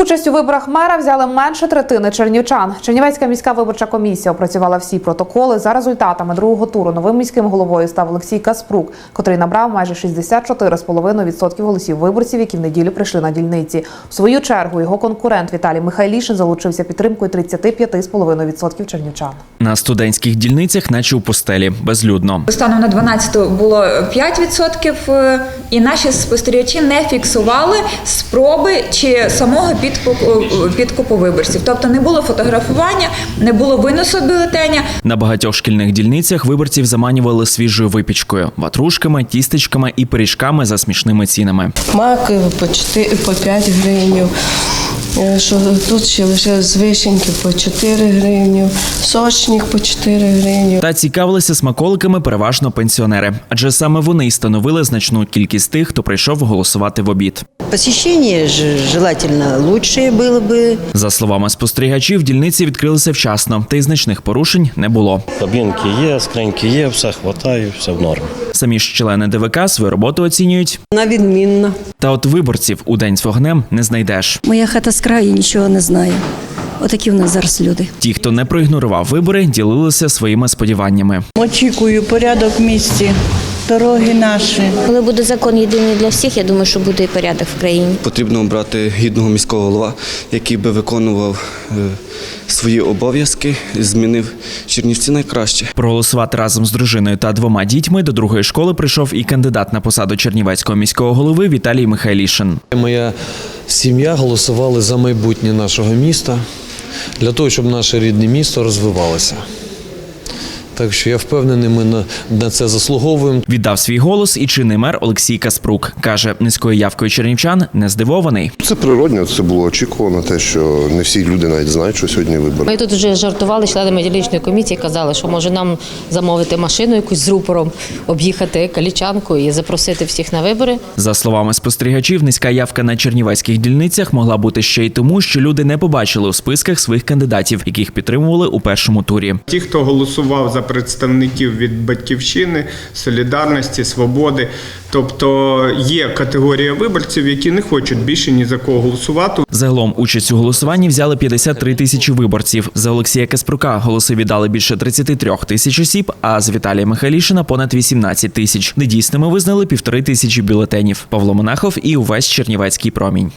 Участь у виборах мера взяли менше третини чернівчан. Чернівецька міська виборча комісія опрацювала всі протоколи. За результатами другого туру новим міським головою став Олексій Каспрук, котрий набрав майже 64,5% голосів виборців, які в неділю прийшли на дільниці. В свою чергу його конкурент Віталій Михайлішин залучився підтримкою 35,5% чернівчан. На студентських дільницях, наче у постелі, безлюдно. Станом на 12 було 5%, е, і наші спостерігачі не фіксували спроби чи самого підкупу, підкупу виборців. Тобто не було фотографування, не було виносу бюлетеня. На багатьох шкільних дільницях виборців заманювали свіжою випічкою, ватрушками, тістечками і пиріжками за смішними цінами. Маки по 4, по 5 гривень. Е, Що тут ще лише з вишеньки по 4 гривні, сочник по 4 гривні. Та цікавилися смаколиками переважно пенсіонери, адже саме вони й становили значну кількість тих, хто прийшов голосувати в обід. Посещение же желательно лучшее было бы. За словами спостерігачів, дільниці відкрилися вчасно, та й значних порушень не було. Кабінки є, скриньки є, все хватає, все в нормі. Самі ж члени ДВК свою роботу оцінюють. На відмінно. Та от виборців у день з вогнем не знайдеш. Моя хата з краю нічого не знає. Отакі в нас зараз люди. Ті, хто не проігнорував вибори, ділилися своїми сподіваннями. Очікую порядок в місті, дороги наші. Коли буде закон єдиний для всіх, я думаю, що буде і порядок в країні. Потрібно обрати гідного міського голова, який би виконував е, свої обов'язки, змінив Чернівці найкраще. Проголосувати разом з дружиною та двома дітьми до другої школи прийшов і кандидат на посаду Чернівецького міського голови Віталій Михайлішин. Моя сім'я голосували за майбутнє нашого міста для того, щоб наше рідне місто розвивалося. Так що я впевнений, ми на, на це заслуговуємо. Віддав свій голос і чинний мер Олексій Каспрук. Каже, низькою явкою чернівчан не здивований. Це природньо, це було очікувано, те, що не всі люди навіть знають, що сьогодні вибори. Ми тут вже жартували членами дільничної комісії, казали, що може нам замовити машину якусь з рупором, об'їхати калічанку і запросити всіх на вибори. За словами спостерігачів, низька явка на чернівецьких дільницях могла бути ще й тому, що люди не побачили у списках своїх кандидатів, яких підтримували у першому турі. Ті, хто голосував за представників від батьківщини, солідарності, свободи, тобто є категорія виборців, які не хочуть більше ні за кого голосувати. Загалом участь у голосуванні взяли 53 тисячі виборців. За Олексія Каспрука голоси віддали більше 33 тисяч осіб, а з Віталія Михайлішина понад 18 тисяч. Недійсними визнали півтори тисячі бюлетенів. Павло Монахов і увесь Чернівецький промінь.